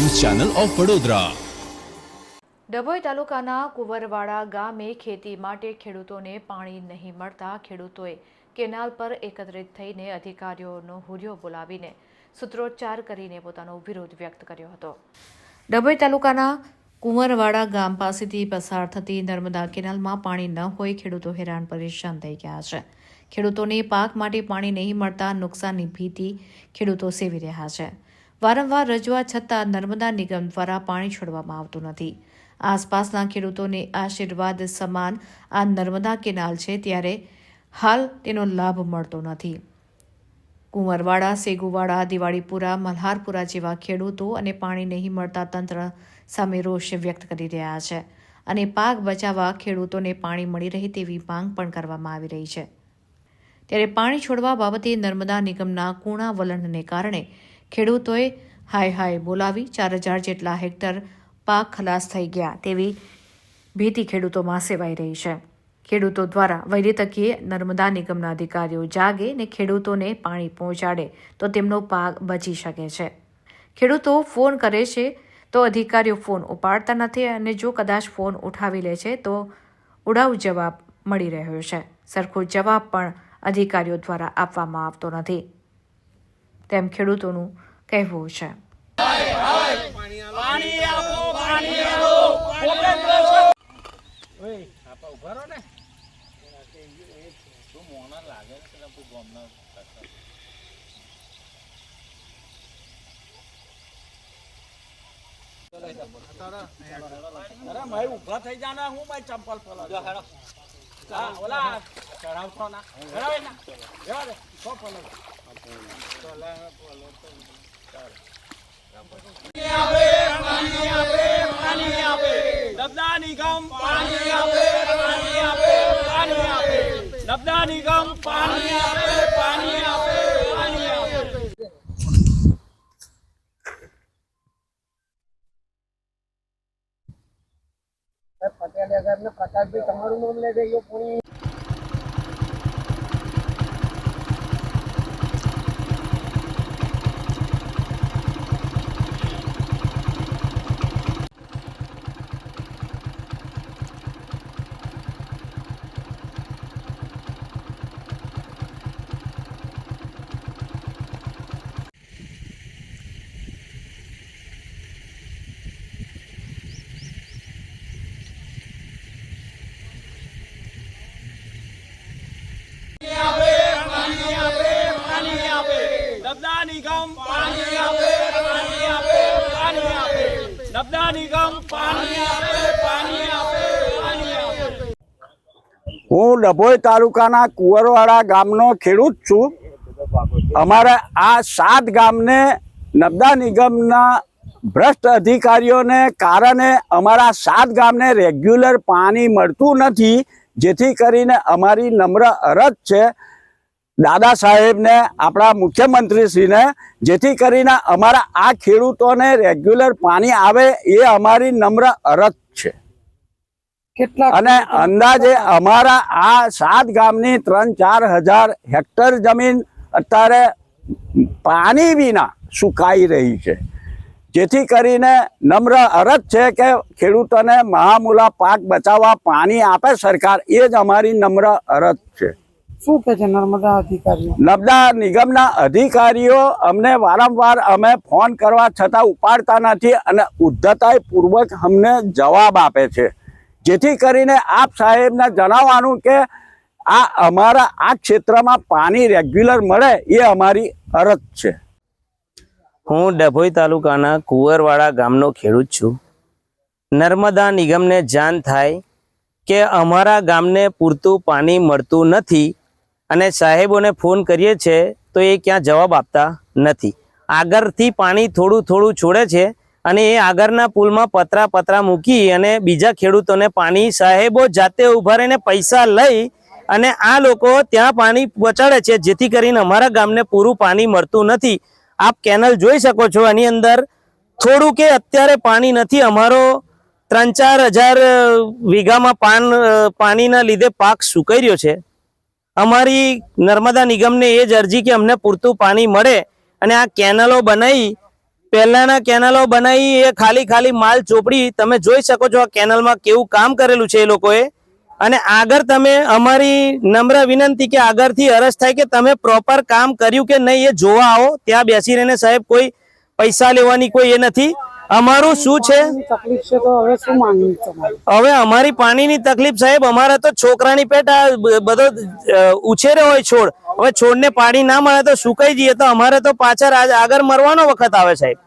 Channel of Vadodara. Dabhoi તાલુકાના કુંવરવાડા ગામે ખેતી માટે ખેડૂતોને પાણી નહીં મળતા ખેડૂતોએ કેનાલ પર એકત્રિત થઈને અધિકારીઓનો હુરિયો બોલાવીને સૂત્રોચ્ચાર કરીને પોતાનો વિરોધ વ્યક્ત કર્યો હતો. ડભોઈ તાલુકાના કુંવરવાડા ગામ પાસેથી પસાર થતી નર્મદા કેનાલમાં પાણી ન હોય ખેડૂતો હેરાન પરેશાન થઈ ગયા છે. ખેડૂતોને પાક માટે પાણી નહીં મળતા નુકસાનની ભીતિ ખેડૂતો સેવી રહ્યા છે. વારંવાર રજૂઆત છતાં નર્મદા નિગમ દ્વારા પાણી છોડવામાં આવતું નથી. આસપાસના ખેડૂતોને આશીર્વાદ સમાન આ નર્મદા કેનાલ છે ત્યારે હાલ તેનો લાભ મળતો નથી. કુંવરવાડા, સેગુવાડા, દિવાળીપુરા, મલ્હારપુરા જેવા ખેડૂતો અને પાણી નહીં મળતા તંત્ર સામે રોષ વ્યક્ત કરી રહ્યા છે અને પાક બચાવવા ખેડૂતોને પાણી મળી રહે તેવી માંગ પણ કરવામાં આવી રહી છે. ત્યારે પાણી છોડવા બાબતે નર્મદા નિગમના કુણા વલણને કારણે ખેડૂતોએ હાય હાય બોલાવી ચાર હજાર જેટલા હેક્ટર પાક ખલાસ થઈ ગયા તેવી ભીતિ ખેડૂતોમાં સેવાઈ રહી છે. ખેડૂતો દ્વારા વહેલી તકીએ નર્મદા નિગમના અધિકારીઓ જાગે ને ખેડૂતોને પાણી પહોંચાડે તો તેમનો પાક બચી શકે છે. ખેડૂતો ફોન કરે છે તો અધિકારીઓ ફોન ઉપાડતા નથી અને જો કદાચ ફોન ઉઠાવી લે છે તો ઉડાવ જવાબ મળી રહ્યો છે. સરખો જવાબ પણ અધિકારીઓ દ્વારા આપવામાં આવતો નથી. તેમ ખેડૂતોનું કહેવું છે. થઈ જાના હું ભાઈ ચંપલ પલા હા ઓલા ચડાવતો ના નબદા નિગમ પાણી આપે પાણી આપે પાણી આપે નબદા નિગમ પાણી આપે પાણી આપે પાણી આપે પટેલ અગર ને પ્રકાશભાઈ તમારું નામ લે ગયો પણ પાણી આપે હું ડભોઈ તાલુકાના કુંવરવાડા ગામનો ખેડૂત છું. અમારે આ સાત ગામને નબદા નિગમના ભ્રષ્ટ અધિકારીઓને કારણે અમારા સાત ગામને રેગ્યુલર પાણી મળતું નથી, જેથી કરીને અમારી નમ્ર અરજ છે દાદા સાહેબને આપણા મુખ્યમંત્રીશ્રીને જેથી કરીને અમારા આ ખેડૂતોને રેગ્યુલર પાણી આવે એ અમારી નમ્ર અરજ છે. અને અંદાજે અમારા આ સાત ગામની ત્રણ ચાર હજાર હેક્ટર જમીન અત્યારે પાણી વિના સુકાઈ રહી છે. જેથી કરીને નમ્ર અરજ છે કે ખેડૂતોને મહામૂલા પાક બચાવવા પાણી આપે સરકાર એ જ અમારી નમ્ર અરજ છે. શું કે છે નર્મદા અધિકારીઓ? નબદા નિગમના અધિકારીઓ અમને વારંવાર અમે ફોન કરવા છતાં ઉપાડતા નથી અને ઉદ્ધતાઈપૂર્વક અમને જવાબ આપે છે. જેથી કરીને આપ સાહેબને જણાવવાનું કે આ અમારા આ ક્ષેત્રમાં પાણી રેગ્યુલર મળે એ અમારી અરજ છે. હું ડભોઈ તાલુકાના કુંવરવાડા ગામનો ખેડૂત છું. નર્મદા નિગમને જાણ થાય કે અમારા ગામને પૂરતું પાણી મળતું નથી અને સાહેબોને ફોન કરીએ છીએ તો એ ક્યાં જવાબ આપતા નથી. આગળથી પાણી થોડું થોડું છોડે છે અને એ આગળના પુલમાં પતરા પતરા મૂકી અને બીજા ખેડૂતોને પાણી સાહેબો જાતે ઊભા રહીને પૈસા લઈ અને આ લોકો ત્યાં પાણી પહોંચાડે છે, જેથી કરીને અમારા ગામને પૂરું પાણી મળતું નથી. આપ કેનલ જોઈ શકો છો એની અંદર થોડું કે અત્યારે પાણી નથી. અમારો ત્રણ ચાર હજાર વીઘામાં પાન પાણીના લીધે પાક સુકાઈ રહ્યો છે. અમારી નર્મદા નિગમને એ જ અરજી કે અમને પૂરતું પાણી મળે અને આ કેનલો બનાવી પહેલાના કેનલો બનાવી એ ખાલી ખાલી માલ ચોપડી, તમે જોઈ શકો છો આ કેનલમાં કેવું કામ કરેલું છે એ લોકોએ. અને આગળ તમે અમારી નમ્ર વિનંતી કે આગળથી અરજ થાય કે તમે પ્રોપર કામ કર્યું કે નહીં એ જોવા આવો. ત્યાં બેસી રહીને સાહેબ કોઈ પૈસા લેવાની કોઈ એ નથી. અમારું શું છે? તકલીફ છે તો હવે શું માંગણી હવે અમારી પાણીની તકલીફ સાહેબ અમારે તો છોકરાની પેટ આ બધો ઉછેરે હોય છોડ. હવે છોડને પાણી ના મળે તો સુકાઈ જઈએ તો અમારે તો પાછળ આગળ મરવાનો વખત આવે સાહેબ.